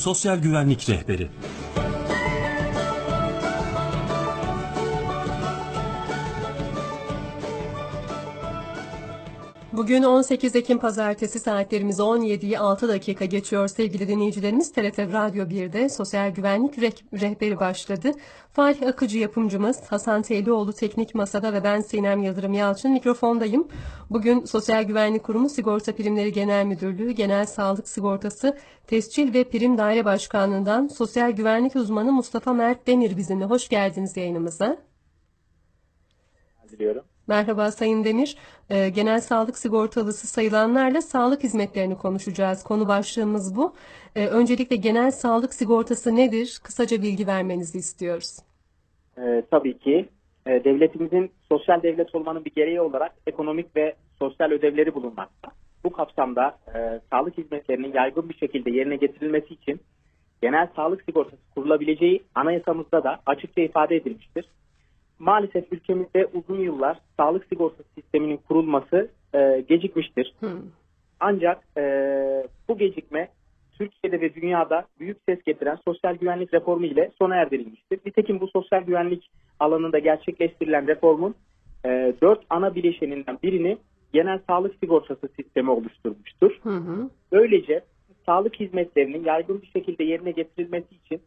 Sosyal Güvenlik Rehberi Bugün 18 Ekim Pazartesi saatlerimiz 17'yi 6 dakika geçiyor sevgili dinleyicilerimiz. TRT Radyo 1'de Sosyal Güvenlik Reh- Rehberi başladı. Falih Akıcı yapımcımız Hasan Teylioğlu Teknik Masa'da ve ben Sinem Yıldırım Yalçın mikrofondayım. Bugün Sosyal Güvenlik Kurumu Sigorta Primleri Genel Müdürlüğü Genel Sağlık Sigortası Tescil ve Prim Daire Başkanlığı'ndan Sosyal Güvenlik Uzmanı Mustafa Mert Demir bizimle. Hoş geldiniz yayınımıza. diliyorum. Merhaba Sayın Demir. Ee, Genel sağlık sigortalısı sayılanlarla sağlık hizmetlerini konuşacağız. Konu başlığımız bu. Ee, Öncelikle genel sağlık sigortası nedir? Kısaca bilgi vermenizi istiyoruz. Ee, tabii ki e, devletimizin sosyal devlet olmanın bir gereği olarak ekonomik ve sosyal ödevleri bulunmakta. Bu kapsamda e, sağlık hizmetlerinin yaygın bir şekilde yerine getirilmesi için genel sağlık sigortası kurulabileceği anayasamızda da açıkça ifade edilmiştir. Maalesef ülkemizde uzun yıllar sağlık sigortası sisteminin kurulması e, gecikmiştir. Hı. Ancak e, bu gecikme Türkiye'de ve dünyada büyük ses getiren sosyal güvenlik reformu ile sona erdirilmiştir. Nitekim bu sosyal güvenlik alanında gerçekleştirilen reformun e, dört ana bileşeninden birini genel sağlık sigortası sistemi oluşturmuştur. Hı hı. Böylece sağlık hizmetlerinin yaygın bir şekilde yerine getirilmesi için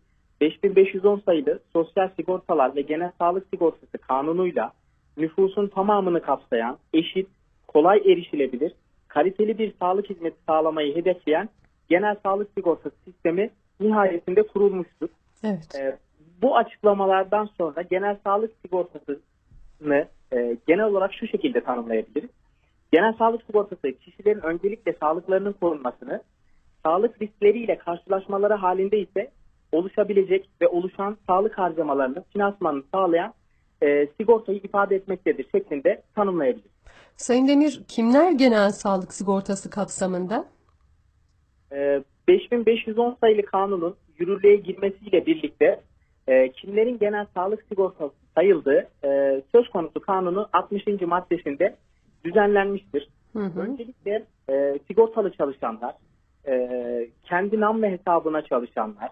5510 sayılı Sosyal Sigortalar ve Genel Sağlık Sigortası kanunuyla nüfusun tamamını kapsayan, eşit, kolay erişilebilir, kaliteli bir sağlık hizmeti sağlamayı hedefleyen genel sağlık sigortası sistemi nihayetinde kurulmuştur. Evet. Ee, bu açıklamalardan sonra genel sağlık sigortasını e, genel olarak şu şekilde tanımlayabiliriz. Genel sağlık sigortası kişilerin öncelikle sağlıklarının korunmasını, sağlık riskleriyle karşılaşmaları halinde ise oluşabilecek ve oluşan sağlık harcamalarının finansmanını sağlayan e, sigortayı ifade etmektedir şeklinde tanımlayabiliriz. Sayın Demir, kimler genel sağlık sigortası kapsamında? E, 5510 sayılı kanunun yürürlüğe girmesiyle birlikte e, kimlerin genel sağlık sigortası sayıldığı e, söz konusu kanunun 60. maddesinde düzenlenmiştir. Hı hı. Öncelikle e, sigortalı çalışanlar, e, kendi nam ve hesabına çalışanlar,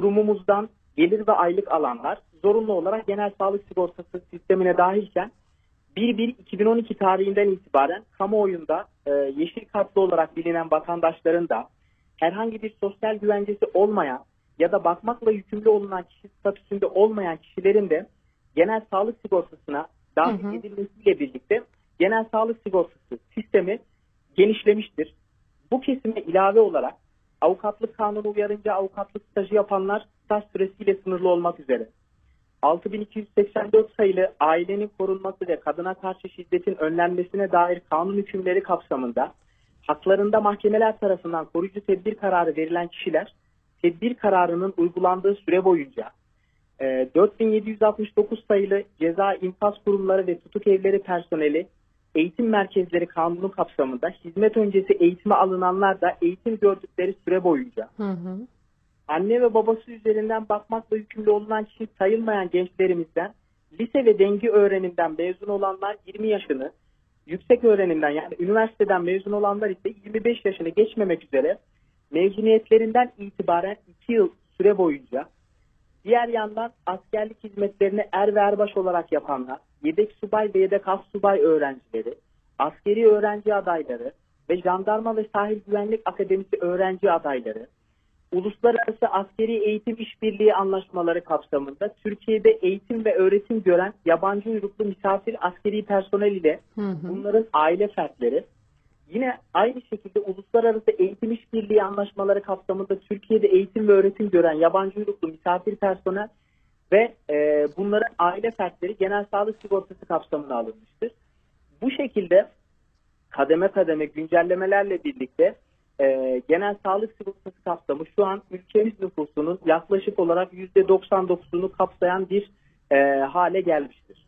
kurumumuzdan gelir ve aylık alanlar zorunlu olarak genel sağlık sigortası sistemine dahilken 1-1-2012 tarihinden itibaren kamuoyunda e, yeşil kartlı olarak bilinen vatandaşların da herhangi bir sosyal güvencesi olmayan ya da bakmakla yükümlü olunan kişi statüsünde olmayan kişilerin de genel sağlık sigortasına dahil Hı hı. edilmesiyle birlikte genel sağlık sigortası sistemi genişlemiştir. Bu kesime ilave olarak avukatlık kanunu uyarınca avukatlık stajı yapanlar staj süresiyle sınırlı olmak üzere. 6284 sayılı ailenin korunması ve kadına karşı şiddetin önlenmesine dair kanun hükümleri kapsamında haklarında mahkemeler tarafından koruyucu tedbir kararı verilen kişiler tedbir kararının uygulandığı süre boyunca e, 4769 sayılı ceza infaz kurumları ve tutuk evleri personeli eğitim merkezleri kanunu kapsamında hizmet öncesi eğitime alınanlar da eğitim gördükleri süre boyunca Hı hı. anne ve babası üzerinden bakmakla yükümlü olunan kişi sayılmayan gençlerimizden lise ve dengi öğrenimden mezun olanlar 20 yaşını, yüksek öğrenimden yani üniversiteden mezun olanlar ise 25 yaşını geçmemek üzere mezuniyetlerinden itibaren 2 yıl süre boyunca diğer yandan askerlik hizmetlerini er ve erbaş olarak yapanlar, yedek subay ve yedek as subay öğrencileri, askeri öğrenci adayları ve jandarma ve sahil güvenlik akademisi öğrenci adayları, uluslararası askeri eğitim işbirliği anlaşmaları kapsamında Türkiye'de eğitim ve öğretim gören yabancı uyruklu misafir askeri personel ile Hı hı. bunların aile fertleri yine aynı şekilde uluslararası eğitim işbirliği anlaşmaları kapsamında Türkiye'de eğitim ve öğretim gören yabancı uyruklu misafir personel ve e, bunların aile fertleri genel sağlık sigortası kapsamına alınmıştır. Bu şekilde kademe kademe güncellemelerle birlikte e, genel sağlık sigortası kapsamı şu an ülkemiz nüfusunun yaklaşık olarak %99'unu kapsayan bir e, hale gelmiştir.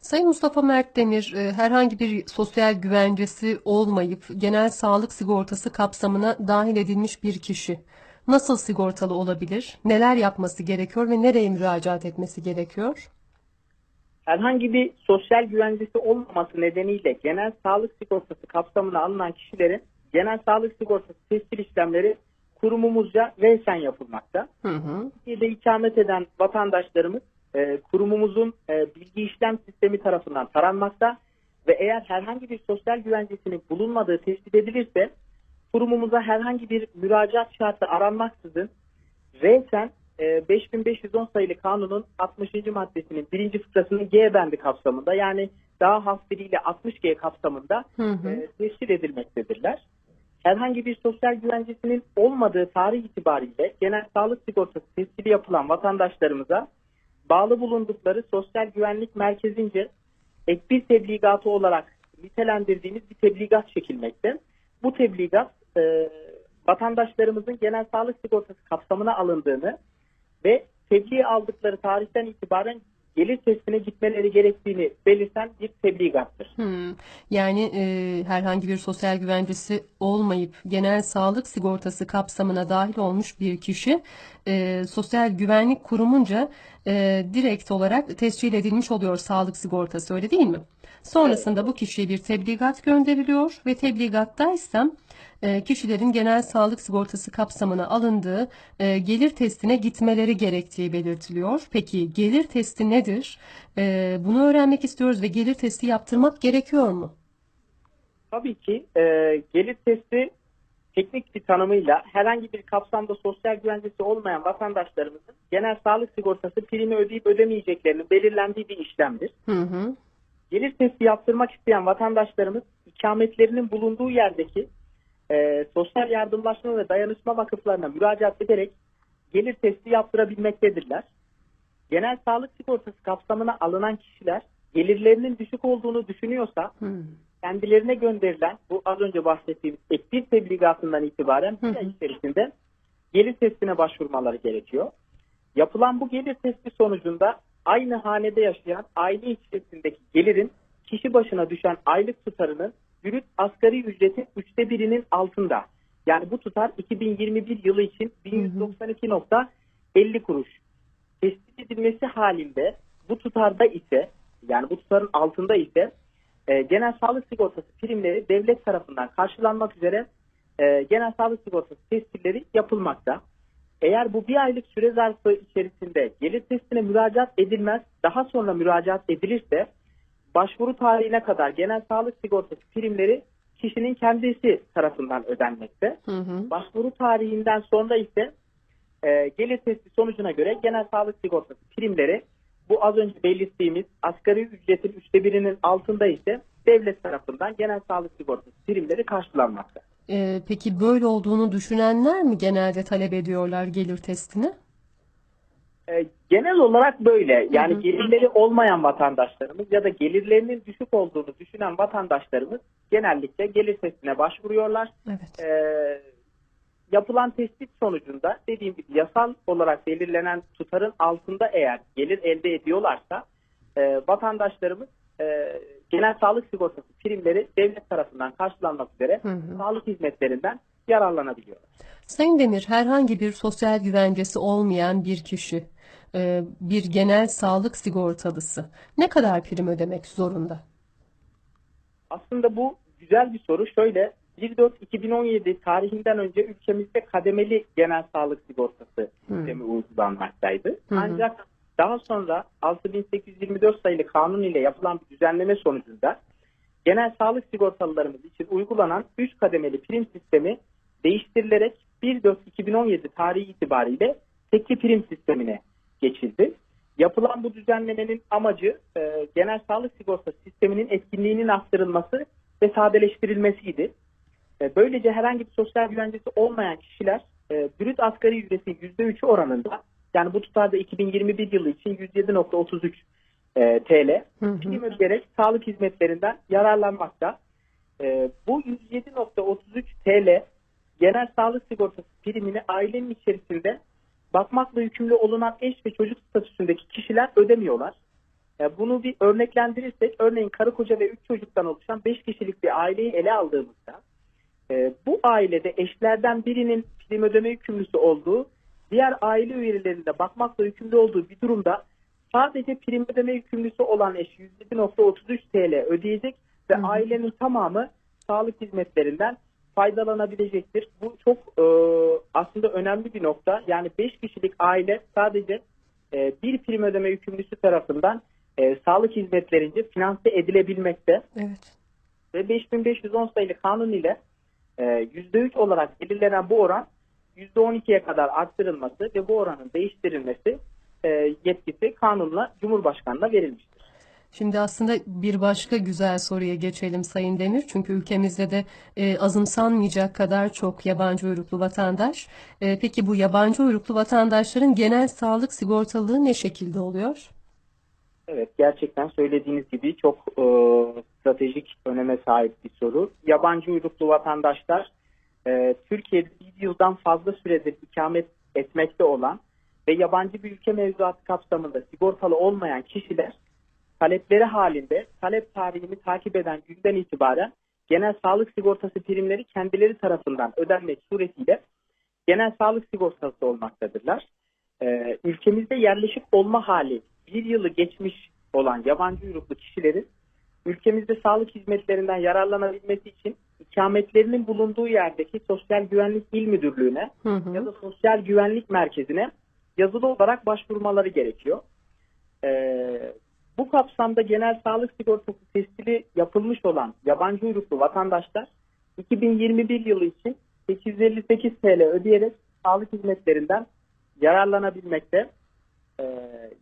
Sayın Mustafa Mert Demir, e, herhangi bir sosyal güvencesi olmayıp genel sağlık sigortası kapsamına dahil edilmiş bir kişi nasıl sigortalı olabilir? Neler yapması gerekiyor ve nereye müracaat etmesi gerekiyor? Herhangi bir sosyal güvencesi olmaması nedeniyle genel sağlık sigortası kapsamına alınan kişilerin genel sağlık sigortası tescil işlemleri kurumumuzca VSEN yapılmakta. Hı hı. Türkiye'de ikamet eden vatandaşlarımız e, kurumumuzun e, bilgi işlem sistemi tarafından taranmakta ve eğer herhangi bir sosyal güvencesinin bulunmadığı tespit edilirse kurumumuza herhangi bir müracaat şartı aranmaksızın RSEN e, 5510 sayılı kanunun 60. maddesinin birinci fıkrasının G bendi kapsamında yani daha has diliyle 60G kapsamında Hı hı. e, teşkil edilmektedirler. Herhangi bir sosyal güvencesinin olmadığı tarih itibariyle genel sağlık sigortası tescili yapılan vatandaşlarımıza bağlı bulundukları sosyal güvenlik merkezince ek bir tebligatı olarak nitelendirdiğimiz bir tebligat çekilmekte. Bu tebligat e, vatandaşlarımızın genel sağlık sigortası kapsamına alındığını ve tebliğ aldıkları tarihten itibaren gelir testine gitmeleri gerektiğini belirten bir tebligattır. Hmm. Yani e, herhangi bir sosyal güvencesi olmayıp genel sağlık sigortası kapsamına dahil olmuş bir kişi e, sosyal güvenlik kurumunca e, direkt olarak tescil edilmiş oluyor sağlık sigortası öyle değil mi? Sonrasında bu kişiye bir tebligat gönderiliyor ve tebligattaysa e, kişilerin genel sağlık sigortası kapsamına alındığı e, gelir testine gitmeleri gerektiği belirtiliyor. Peki gelir testi nedir? E, bunu öğrenmek istiyoruz ve gelir testi yaptırmak gerekiyor mu? Tabii ki e, gelir testi teknik bir tanımıyla herhangi bir kapsamda sosyal güvencesi olmayan vatandaşlarımızın genel sağlık sigortası primi ödeyip ödemeyeceklerinin belirlendiği bir işlemdir. Hı hı. Gelir testi yaptırmak isteyen vatandaşlarımız ikametlerinin bulunduğu yerdeki e, sosyal yardımlaşma ve dayanışma vakıflarına müracaat ederek gelir testi yaptırabilmektedirler. Genel sağlık sigortası kapsamına alınan kişiler gelirlerinin düşük olduğunu düşünüyorsa Hı. kendilerine gönderilen bu az önce bahsettiğimiz ek bir tebligatından itibaren bir ay içerisinde gelir testine başvurmaları gerekiyor. Yapılan bu gelir testi sonucunda aynı hanede yaşayan aile içerisindeki gelirin kişi başına düşen aylık tutarının brüt asgari ücretin üçte birinin altında. Yani bu tutar 2021 yılı için 1192.50 kuruş. Tespit edilmesi halinde bu tutarda ise yani bu tutarın altında ise e, genel sağlık sigortası primleri devlet tarafından karşılanmak üzere e, genel sağlık sigortası tescilleri yapılmakta. Eğer bu bir aylık süre zarfı içerisinde gelir testine müracaat edilmez, daha sonra müracaat edilirse başvuru tarihine kadar genel sağlık sigortası primleri kişinin kendisi tarafından ödenmekte. Hı hı. Başvuru tarihinden sonra ise e, gelir testi sonucuna göre genel sağlık sigortası primleri bu az önce belirttiğimiz asgari ücretin üçte birinin altında ise devlet tarafından genel sağlık sigortası primleri karşılanmakta. E, peki böyle olduğunu düşünenler mi genelde talep ediyorlar gelir testini? E, genel olarak böyle. Yani Hı hı. gelirleri olmayan vatandaşlarımız ya da gelirlerinin düşük olduğunu düşünen vatandaşlarımız genellikle gelir testine başvuruyorlar. Evet. E, yapılan tespit sonucunda dediğim gibi yasal olarak belirlenen tutarın altında eğer gelir elde ediyorlarsa e, vatandaşlarımız e, genel sağlık sigortası primleri devlet tarafından karşılanmak üzere Hı hı. sağlık hizmetlerinden yararlanabiliyorlar. Sayın Demir, herhangi bir sosyal güvencesi olmayan bir kişi, e, bir genel sağlık sigortalısı ne kadar prim ödemek zorunda? Aslında bu güzel bir soru. Şöyle 1.4.2017 tarihinden önce ülkemizde kademeli genel sağlık sigortası sistemi uygulanmaktaydı. Hı hı. Ancak daha sonra 6824 sayılı kanun ile yapılan bir düzenleme sonucunda genel sağlık sigortalılarımız için uygulanan 3 kademeli prim sistemi değiştirilerek 1.4.2017 tarihi itibariyle tekli prim sistemine geçildi. Yapılan bu düzenlemenin amacı e, genel sağlık sigortası sisteminin etkinliğinin arttırılması ve sadeleştirilmesiydi. E, böylece herhangi bir sosyal güvencesi olmayan kişiler e, brüt asgari ücretin %3'ü oranında yani bu tutarda 2021 yılı için 107.33 e, TL prim ödeyerek sağlık hizmetlerinden yararlanmakta. E, bu 107.33 TL genel sağlık sigortası primini ailenin içerisinde bakmakla yükümlü olunan eş ve çocuk statüsündeki kişiler ödemiyorlar. Bunu bir örneklendirirsek örneğin karı koca ve 3 çocuktan oluşan 5 kişilik bir aileyi ele aldığımızda e, bu ailede eşlerden birinin prim ödeme yükümlüsü olduğu diğer aile üyelerinde bakmakla yükümlü olduğu bir durumda sadece prim ödeme yükümlüsü olan eş 107.33 TL ödeyecek ve hı. ailenin tamamı sağlık hizmetlerinden faydalanabilecektir. Bu çok e, aslında önemli bir nokta. Yani 5 kişilik aile sadece e, bir prim ödeme yükümlüsü tarafından e, sağlık hizmetlerince finanse edilebilmekte Evet. ve 5510 sayılı kanun ile e, %3 olarak belirlenen bu oran %12'ye kadar arttırılması ve bu oranın değiştirilmesi e, yetkisi kanunla Cumhurbaşkanı'na verilmiştir. Şimdi aslında bir başka güzel soruya geçelim Sayın Demir. Çünkü ülkemizde de e, azımsanmayacak kadar çok yabancı uyruklu vatandaş. E, peki bu yabancı uyruklu vatandaşların genel sağlık sigortalılığı ne şekilde oluyor? Evet gerçekten söylediğiniz gibi çok e, stratejik öneme sahip bir soru. Yabancı uyruklu vatandaşlar e, Türkiye'de bir yıldan fazla süredir ikamet etmekte olan ve yabancı bir ülke mevzuatı kapsamında sigortalı olmayan kişiler talepleri halinde talep tarihini takip eden günden itibaren genel sağlık sigortası primleri kendileri tarafından ödenmek suretiyle genel sağlık sigortası olmaktadırlar. Ee, ülkemizde yerleşik olma hali bir yılı geçmiş olan yabancı uyruklu kişilerin ülkemizde sağlık hizmetlerinden yararlanabilmesi için ikametlerinin bulunduğu yerdeki Sosyal Güvenlik İl Müdürlüğü'ne Hı hı. ya da Sosyal Güvenlik Merkezi'ne yazılı olarak başvurmaları gerekiyor. Ee, bu kapsamda genel sağlık sigortası tescili yapılmış olan yabancı uyruklu vatandaşlar 2021 yılı için 858 TL ödeyerek sağlık hizmetlerinden yararlanabilmekte. Ee,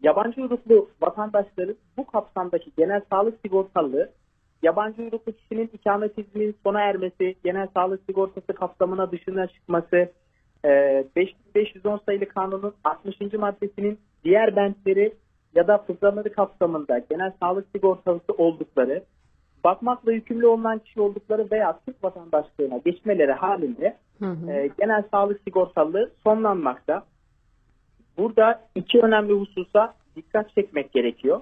yabancı uyruklu vatandaşların bu kapsamdaki genel sağlık sigortalılığı yabancı uyruklu kişinin ikamet izninin sona ermesi, genel sağlık sigortası kapsamına dışına çıkması, e, 5510 sayılı kanunun 60. maddesinin diğer bentleri ya da fıkraları kapsamında genel sağlık sigortası oldukları, bakmakla yükümlü olunan kişi oldukları veya Türk vatandaşlığına geçmeleri halinde Hı hı. e, genel sağlık sigortalığı sonlanmakta. Burada iki önemli hususa dikkat çekmek gerekiyor.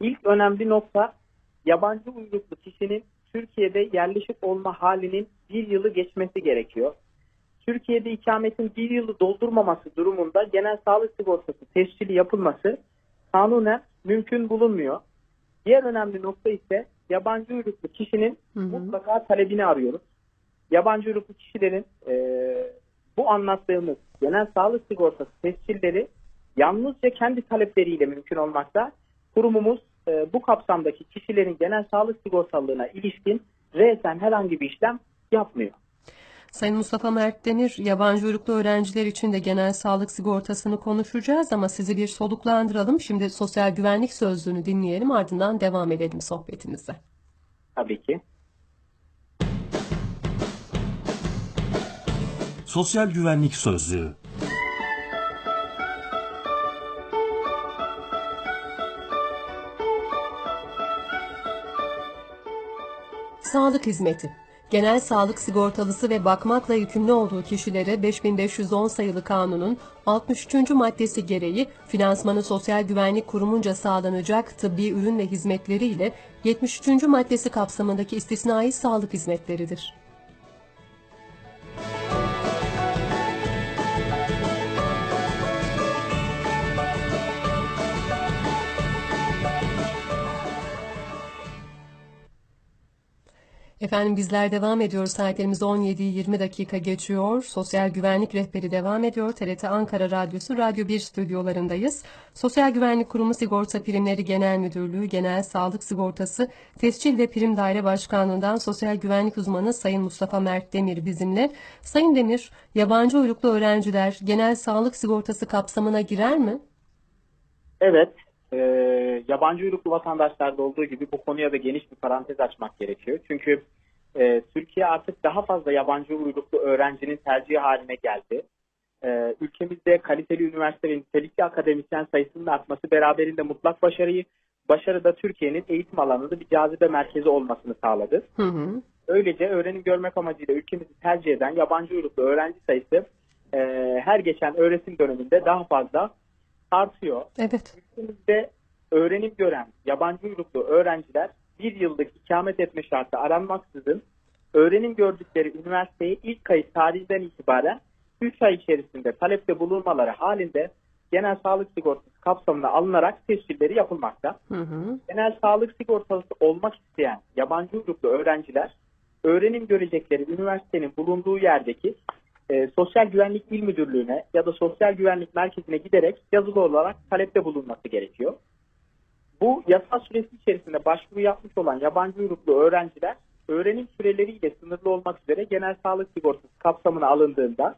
İlk önemli nokta yabancı uyruklu kişinin Türkiye'de yerleşik olma halinin bir yılı geçmesi gerekiyor. Türkiye'de ikametin bir yılı doldurmaması durumunda genel sağlık sigortası tescili yapılması kanunen mümkün bulunmuyor. Diğer önemli nokta ise yabancı uyruklu kişinin Hı hı. mutlaka talebini arıyoruz. Yabancı uyruklu kişilerin eee, bu anlattığımız genel sağlık sigortası tescilleri yalnızca kendi talepleriyle mümkün olmakta. Kurumumuz eee, bu kapsamdaki kişilerin genel sağlık sigortalılığına ilişkin resen herhangi bir işlem yapmıyor. Sayın Mustafa Mert Demir, yabancı uyruklu öğrenciler için de genel sağlık sigortasını konuşacağız ama sizi bir soluklandıralım. Şimdi sosyal güvenlik sözlüğünü dinleyelim ardından devam edelim sohbetimize. Tabii ki. Sosyal Güvenlik Sözlüğü Sağlık hizmeti. Genel sağlık sigortalısı ve bakmakla yükümlü olduğu kişilere 5510 sayılı kanunun 63. maddesi gereği finansmanı Sosyal Güvenlik Kurumunca sağlanacak tıbbi ürün ve hizmetleri ile 73. maddesi kapsamındaki istisnai sağlık hizmetleridir. Efendim bizler devam ediyoruz. Saatlerimiz 17'yi 20 dakika geçiyor. Sosyal Güvenlik Rehberi devam ediyor. TRT Ankara Radyosu Radyo 1 stüdyolarındayız. Sosyal Güvenlik Kurumu Sigorta Primleri Genel Müdürlüğü Genel Sağlık Sigortası Tescil ve Prim Daire Başkanlığı'ndan Sosyal Güvenlik Uzmanı Sayın Mustafa Mert Demir bizimle. Sayın Demir, yabancı uyruklu öğrenciler genel sağlık sigortası kapsamına girer mi? Evet, e, yabancı uyruklu vatandaşlarda olduğu gibi bu konuya da geniş bir parantez açmak gerekiyor. Çünkü e, Türkiye artık daha fazla yabancı uyruklu öğrencinin tercihi haline geldi. E, ülkemizde kaliteli üniversite ve nitelikli akademisyen sayısının artması beraberinde mutlak başarıyı, başarı da Türkiye'nin eğitim alanında bir cazibe merkezi olmasını sağladı. Hı hı. Öylece öğrenim görmek amacıyla ülkemizi tercih eden yabancı uyruklu öğrenci sayısı e, her geçen öğretim döneminde daha fazla artıyor Evet. ülkemizde öğrenim gören yabancı uyruklu öğrenciler bir yıllık ikamet etme şartı aranmaksızın öğrenim gördükleri üniversiteye ilk kayıt tarihinden itibaren 3 ay içerisinde talepte bulunmaları halinde genel sağlık sigortası kapsamına alınarak tescilleri yapılmakta. Hı hı. Genel sağlık sigortası olmak isteyen yabancı uyruklu öğrenciler öğrenim görecekleri üniversitenin bulunduğu yerdeki e, Sosyal Güvenlik İl Müdürlüğü'ne ya da Sosyal Güvenlik Merkezi'ne giderek yazılı olarak talepte bulunması gerekiyor. Bu yasal süresi içerisinde başvuru yapmış olan yabancı uyruklu öğrenciler öğrenim süreleriyle sınırlı olmak üzere genel sağlık sigortası kapsamına alındığında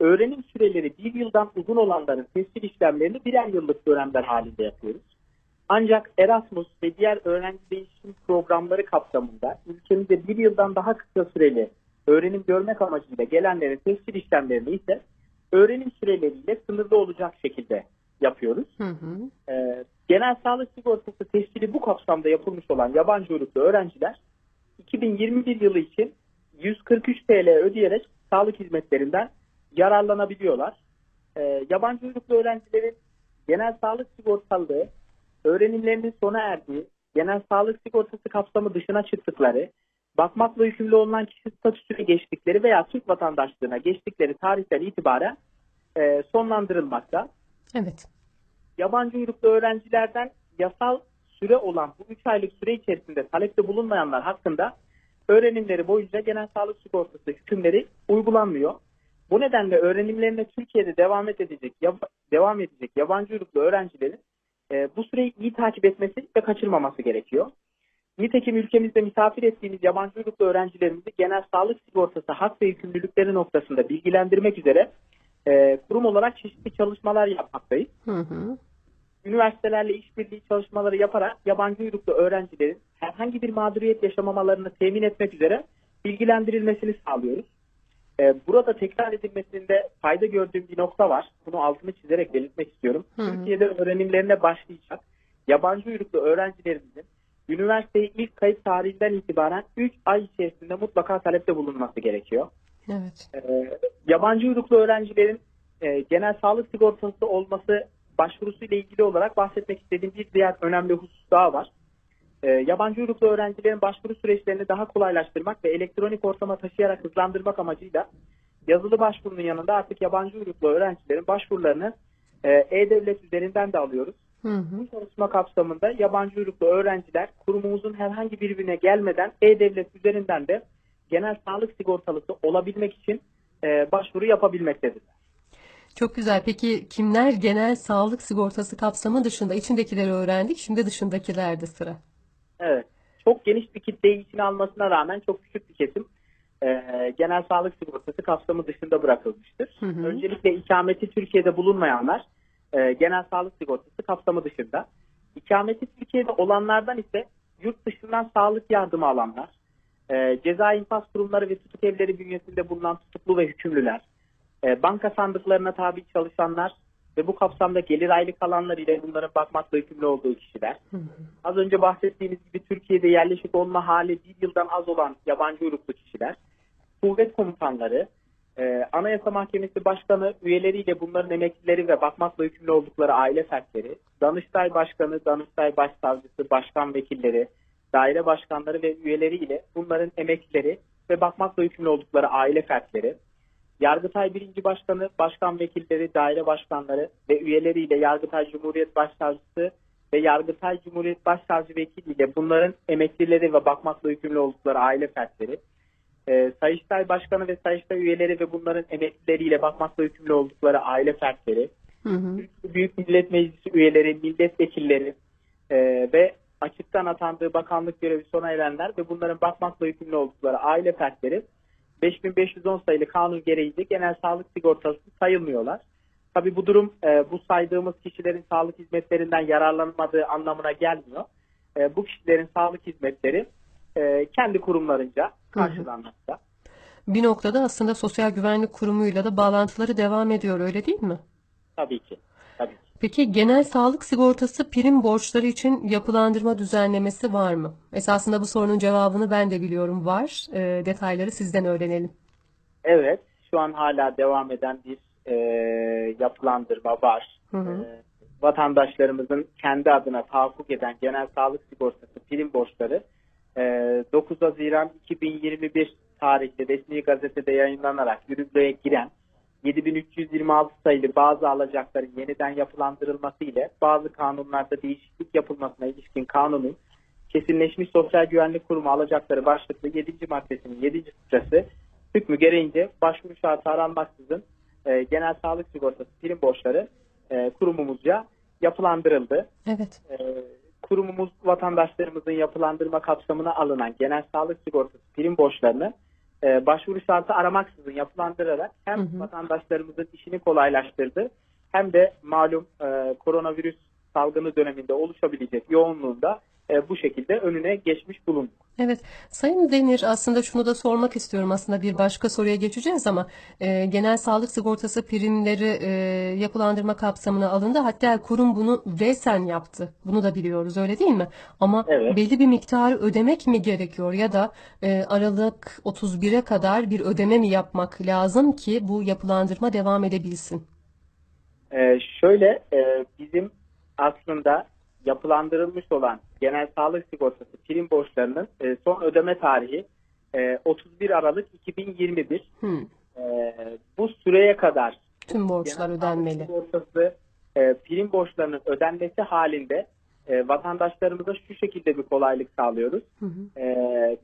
öğrenim süreleri bir yıldan uzun olanların tescil işlemlerini birer yıllık dönemler halinde yapıyoruz. Ancak Erasmus ve diğer öğrenci değişim programları kapsamında ülkemizde bir yıldan daha kısa süreli öğrenim görmek amacıyla gelenlerin tescil işlemlerini ise öğrenim süreleriyle sınırlı olacak şekilde yapıyoruz. Hı hı. Ee, genel sağlık sigortası tescili bu kapsamda yapılmış olan yabancı uyruklu öğrenciler 2021 yılı için 143 TL ödeyerek sağlık hizmetlerinden yararlanabiliyorlar. Ee, yabancı uyruklu öğrencilerin genel sağlık sigortalığı öğrenimlerinin sona erdiği, genel sağlık sigortası kapsamı dışına çıktıkları, bakmakla yükümlü olunan kişi statüsüne geçtikleri veya Türk vatandaşlığına geçtikleri tarihten itibaren e, sonlandırılmakta Evet. Yabancı uyruklu öğrencilerden yasal süre olan bu 3 aylık süre içerisinde talepte bulunmayanlar hakkında öğrenimleri boyunca genel sağlık sigortası hükümleri uygulanmıyor. Bu nedenle öğrenimlerine Türkiye'de devam edecek devam edecek yabancı uyruklu öğrencilerin e, bu süreyi iyi takip etmesi ve kaçırmaması gerekiyor. Nitekim ülkemizde misafir ettiğimiz yabancı uyruklu öğrencilerimizi genel sağlık sigortası hak ve yükümlülükleri noktasında bilgilendirmek üzere e, kurum olarak çeşitli çalışmalar yapmaktayız Hı hı. üniversitelerle işbirliği çalışmaları yaparak yabancı uyruklu öğrencilerin herhangi bir mağduriyet yaşamamalarını temin etmek üzere bilgilendirilmesini sağlıyoruz. Ee, burada tekrar edilmesinde fayda gördüğüm bir nokta var. Bunu altını çizerek belirtmek istiyorum. Hı hı. Türkiye'de öğrenimlerine başlayacak yabancı uyruklu öğrencilerimizin üniversiteye ilk kayıt tarihinden itibaren 3 ay içerisinde mutlaka talepte bulunması gerekiyor. Evet. Ee, yabancı uyruklu öğrencilerin e, genel sağlık sigortası olması başvurusu ile ilgili olarak bahsetmek istediğim bir diğer önemli husus daha var. Ee, yabancı uyruklu öğrencilerin başvuru süreçlerini daha kolaylaştırmak ve elektronik ortama taşıyarak hızlandırmak amacıyla yazılı başvurunun yanında artık yabancı uyruklu öğrencilerin başvurularını e, e-devlet üzerinden de alıyoruz. Hı hı. Bu çalışma kapsamında yabancı uyruklu öğrenciler kurumumuzun herhangi birbirine gelmeden e-devlet üzerinden de genel sağlık sigortalısı olabilmek için e, başvuru yapabilmektedir. Çok güzel. Peki kimler genel sağlık sigortası kapsamı dışında? İçindekileri öğrendik. Şimdi dışındakilerde sıra. Evet. Çok geniş bir kitleyi içine almasına rağmen çok küçük bir kesim e, genel sağlık sigortası kapsamı dışında bırakılmıştır. Hı hı. Öncelikle ikameti Türkiye'de bulunmayanlar e, genel sağlık sigortası kapsamı dışında. İkameti Türkiye'de olanlardan ise yurt dışından sağlık yardımı alanlar, e, ceza infaz kurumları ve tutuk evleri bünyesinde bulunan tutuklu ve hükümlüler, e, banka sandıklarına tabi çalışanlar ve bu kapsamda gelir aylık alanlar ile bunların bakmakla yükümlü olduğu kişiler. Hı hı. Az önce bahsettiğimiz gibi Türkiye'de yerleşik olma hali bir yıldan az olan yabancı uyruklu kişiler, kuvvet komutanları, e, Anayasa Mahkemesi Başkanı üyeleriyle bunların emeklileri ve bakmakla yükümlü oldukları aile fertleri, Danıştay Başkanı, Danıştay Başsavcısı, Başkan Vekilleri, daire başkanları ve üyeleriyle bunların emeklileri ve bakmakla yükümlü oldukları aile fertleri, Yargıtay 1. Başkanı, Başkan Vekilleri, Daire Başkanları ve üyeleriyle Yargıtay Cumhuriyet Başsavcısı ve Yargıtay Cumhuriyet Başsavcı Vekiliyle bunların emeklileri ve bakmakla yükümlü oldukları aile fertleri, e, Sayıştay Başkanı ve Sayıştay üyeleri ve bunların emeklileriyle bakmakla yükümlü oldukları aile fertleri, Hı hı. Büyük Millet Meclisi üyeleri, milletvekilleri e, ve açıktan atandığı bakanlık görevi sona erenler ve bunların bakmakla yükümlü oldukları aile fertleri 5510 sayılı kanun gereği de genel sağlık sigortası sayılmıyorlar. Tabi bu durum e, bu saydığımız kişilerin sağlık hizmetlerinden yararlanmadığı anlamına gelmiyor. E, bu kişilerin sağlık hizmetleri e, kendi kurumlarınca karşılanmakta. Bir noktada aslında Sosyal Güvenlik Kurumu'yla da bağlantıları devam ediyor öyle değil mi? Tabii ki. Tabii ki. Peki genel sağlık sigortası prim borçları için yapılandırma düzenlemesi var mı? Esasında bu sorunun cevabını ben de biliyorum var. E, detayları sizden öğrenelim. Evet, şu an hala devam eden bir e, yapılandırma var. Hı hı. E, vatandaşlarımızın kendi adına tahakkuk eden genel sağlık sigortası prim borçları e, 9 Haziran 2021 tarihli resmi gazetede yayınlanarak yürürlüğe giren 7326 sayılı bazı alacakların yeniden yapılandırılması ile bazı kanunlarda değişiklik yapılmasına ilişkin kanunun kesinleşmiş sosyal güvenlik kurumu alacakları başlıklı 7. maddesinin 7. fıkrası hükmü gereğince başvuru şartı aranmaksızın e, genel sağlık sigortası prim borçları e, kurumumuzca yapılandırıldı. Evet. E, kurumumuz vatandaşlarımızın yapılandırma kapsamına alınan genel sağlık sigortası prim borçlarını e, başvuru şartı aramaksızın yapılandırarak hem Hı hı. vatandaşlarımızın işini kolaylaştırdı hem de malum e, koronavirüs salgını döneminde oluşabilecek yoğunluğunda e, bu şekilde önüne geçmiş bulunduk. Evet, Sayın Demir aslında şunu da sormak istiyorum aslında bir başka soruya geçeceğiz ama e, genel sağlık sigortası primleri e, yapılandırma kapsamına alındı. Hatta kurum bunu resen yaptı. Bunu da biliyoruz öyle değil mi? Ama Evet. belli bir miktarı ödemek mi gerekiyor ya da e, Aralık 31'e kadar bir ödeme mi yapmak lazım ki bu yapılandırma devam edebilsin? E, şöyle e, bizim aslında yapılandırılmış olan genel sağlık sigortası prim borçlarının e, son ödeme tarihi e, 31 Aralık 2021. Hmm, E, bu süreye kadar Tüm borçlar genel ödenmeli. sigortası e, prim borçlarının ödenmesi halinde e, vatandaşlarımıza şu şekilde bir kolaylık sağlıyoruz. Hı hı. E,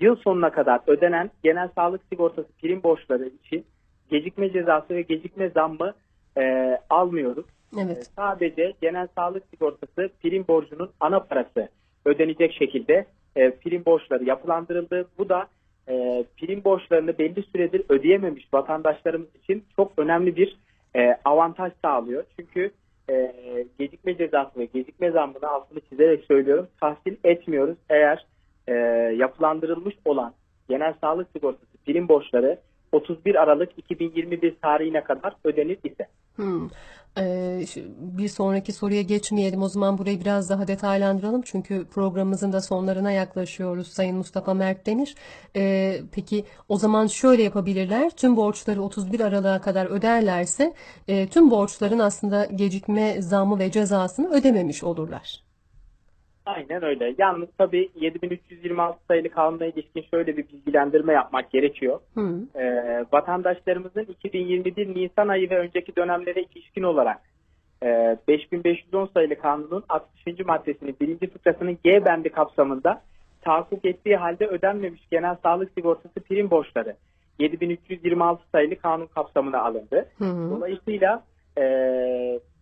yıl sonuna kadar ödenen genel sağlık sigortası prim borçları için gecikme cezası ve gecikme zammı e, almıyoruz. Evet. sadece genel sağlık sigortası prim borcunun ana parası ödenecek şekilde e, prim borçları yapılandırıldı. Bu da e, prim borçlarını belli süredir ödeyememiş vatandaşlarımız için çok önemli bir e, avantaj sağlıyor. Çünkü e, gecikme cezası ve gecikme zammını altını çizerek söylüyorum tahsil etmiyoruz. Eğer e, yapılandırılmış olan genel sağlık sigortası prim borçları 31 Aralık 2021 tarihine kadar ödenir ise. Hmm. Ee, bir sonraki soruya geçmeyelim. O zaman burayı biraz daha detaylandıralım. Çünkü programımızın da sonlarına yaklaşıyoruz Sayın Mustafa Mert Demir. Ee, peki o zaman şöyle yapabilirler. Tüm borçları 31 Aralık'a kadar öderlerse e, tüm borçların aslında gecikme zammı ve cezasını ödememiş olurlar. Aynen öyle. Yalnız tabii 7326 sayılı kanuna ilişkin şöyle bir bilgilendirme yapmak gerekiyor. Hmm. Ee, vatandaşlarımızın 2021 Nisan ayı ve önceki dönemlere ilişkin olarak e, 5510 sayılı kanunun 60. maddesinin birinci fıkrasının G bendi kapsamında tahakkuk ettiği halde ödenmemiş genel sağlık sigortası prim borçları 7326 sayılı kanun kapsamına alındı. Hı hı. Dolayısıyla e,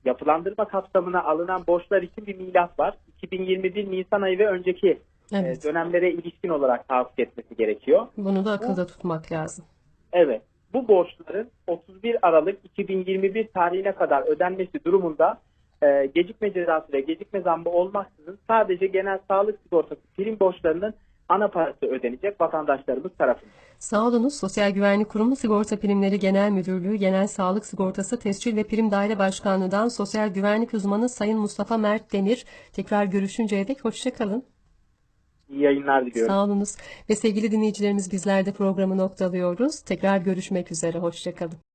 yapılandırma kapsamına alınan borçlar için bir milat var. 2021 Nisan ayı ve önceki e, Evet. dönemlere ilişkin olarak tahakkuk etmesi gerekiyor. Bunu da akılda tutmak lazım. Evet. Bu borçların 31 Aralık 2021 tarihine kadar ödenmesi durumunda e, gecikme cezası ve gecikme zammı olmaksızın sadece genel sağlık sigortası prim borçlarının ana parası ödenecek vatandaşlarımız tarafından. Sağ olunuz. Sosyal Güvenlik Kurumu Sigorta Primleri Genel Müdürlüğü Genel Sağlık Sigortası Tescil ve Prim Daire Başkanlığı'ndan Sosyal Güvenlik Uzmanı Sayın Mustafa Mert Demir. Tekrar görüşünceye dek hoşçakalın. İyi yayınlar diliyorum. Sağ olunuz. Ve sevgili dinleyicilerimiz bizler de programı noktalıyoruz. Tekrar görüşmek üzere. Hoşçakalın.